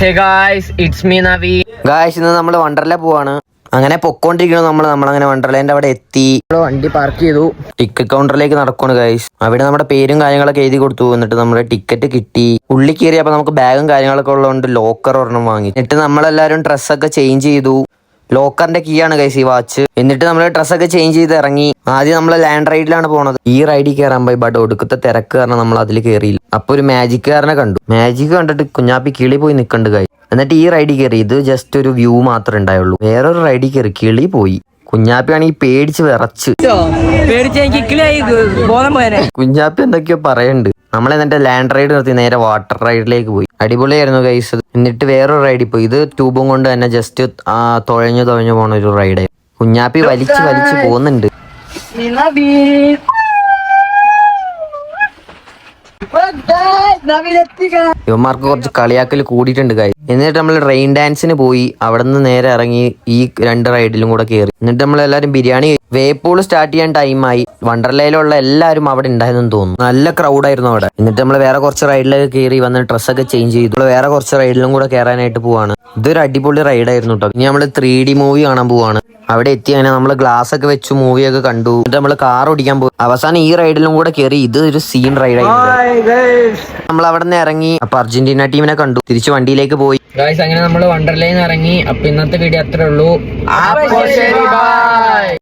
Hey guys it's me Navi guys ഇന്ന് നമ്മൾ വണ്ടർല പോവാണ്. അങ്ങനെ പൊക്കോണ്ടിരിക്കുന്നു നമ്മൾ നമ്മളങ്ങനെ വണ്ടർലേന്റെ അവിടെ എത്തി. നമ്മൾ വണ്ടി പാർക്ക് ചെയ്തു. ടിക്കറ്റ് കൗണ്ടറിലേക്ക് നടക്കുവാണ് ഗായ്സ് അവിടെ നമ്മുടെ പേരും കാര്യങ്ങളൊക്കെ എഴുതി കൊടുത്തു. എന്നിട്ട് നമ്മുടെ ടിക്കറ്റ് കിട്ടി. ഉള്ളിൽ കയറിയപ്പോൾ നമുക്ക് ബാഗും കാര്യങ്ങളൊക്കെ ഉള്ളതുകൊണ്ട് ലോക്കർ ഒരെണ്ണം വാങ്ങി. എന്നിട്ട് നമ്മളെല്ലാവരും ഡ്രസ്സൊക്കെ ചേഞ്ച് ചെയ്തു. ലോക്കറിന്റെ കീ ആണ് കൈസ് ഈ വാച്ച് എന്നിട്ട് നമ്മൾ ഡ്രസ്സൊക്കെ ചേഞ്ച് ചെയ്ത് ഇറങ്ങി. ആദ്യം നമ്മൾ ലാൻഡ് റൈഡിലാണ് പോണത്. ഈ റൈഡിൽ കയറാൻ പോയി ബട്ട് ഒടുക്കത്തെ തിരക്ക് കാരണം നമ്മൾ അതിൽ കയറിയില്ല അപ്പൊ ഒരു മാജിക് കാരനെ കണ്ടു. മാജിക് കണ്ടിട്ട് കുഞ്ഞാപ്പി കിളി പോയി നിൽക്കണ്ട് കൈ എന്നിട്ട് ഈ റൈഡിൽ കയറി ഇത് ജസ്റ്റ് ഒരു വ്യൂ മാത്രമേ ഉണ്ടായുള്ളൂ. വേറൊരു റൈഡിൽ കയറി കിളി പോയി. കുഞ്ഞാപ്പി ആണെങ്കിൽ പേടിച്ച് വിറച്ച്. കുഞ്ഞാപ്പി എന്തൊക്കെയോ പറയുന്നുണ്ട് നമ്മൾ എന്നിട്ട് ലാൻഡ് റൈഡ് നിർത്തി. നേരെ വാട്ടർ റൈഡിലേക്ക് പോയി. അടിപൊളിയായിരുന്നു ഗൈസ് എന്നിട്ട് വേറൊരു റൈഡ് പോയി. ഇത് ട്യൂബും കൊണ്ട് തന്നെ ജസ്റ്റ് തുഴഞ്ഞു തുഴഞ്ഞു പോണ ഒരു റൈഡ് കുഞ്ഞാപ്പി വലിച്ചു വലിച്ച് പോകുന്നുണ്ട്. ഇവന്മാർക്ക് കുറച്ച് കളിയാക്കൽ കൂടിയിട്ടുണ്ട് കാര്യം എന്നിട്ട് നമ്മൾ റെയിൻ ഡാൻസിന് പോയി അവിടെ നിന്ന് നേരെ ഇറങ്ങി ഈ രണ്ട് റൈഡിലും കൂടെ കയറി എന്നിട്ട് നമ്മൾ എല്ലാവരും ബിരിയാണി വേപ്പൂൾ സ്റ്റാർട്ട് ചെയ്യാൻ ടൈമായി വണ്ടർലയിലുള്ള എല്ലാവരും അവിടെ ഉണ്ടായിരുന്നു തോന്നുന്നു. നല്ല ക്രൗഡായിരുന്നു അവിടെ. എന്നിട്ട് നമ്മൾ വേറെ കുറച്ച് റൈഡിലൊക്കെ കയറി വന്ന് ഡ്രസ്സൊക്കെ ചേഞ്ച് ചെയ്തു. നമ്മൾ വേറെ കുറച്ച് റൈഡിലും കൂടെ കയറാനായിട്ട് പോവാണ്. ഇതൊരു അടിപൊളി റൈഡായിരുന്നു കേട്ടോ ഇനി നമ്മൾ ത്രീ മൂവി കാണാൻ പോവാണ്. അവിടെ എത്തി അങ്ങനെ നമ്മൾ ഗ്ലാസ് ഒക്കെ വെച്ച് ഒക്കെ കണ്ടു. എന്നിട്ട് നമ്മൾ കാർ ഓടിക്കാൻ പോയി. അവസാനം ഈ റൈഡിലും കൂടെ കയറി ഇത് ഒരു സീൻ റൈഡായിരുന്നു നമ്മൾ അവിടെ നിന്ന് ഇറങ്ങി. അപ്പൊ അർജന്റീന ടീമിനെ കണ്ടു. തിരിച്ചു വണ്ടിയിലേക്ക് പോയി. ഗായ്സ് അങ്ങനെ നമ്മൾ വണ്ടർലയിൽ ഇറങ്ങി. അപ്പൊ ഇന്നത്തെ വീഡിയോ അത്രേ ഉള്ളൂ.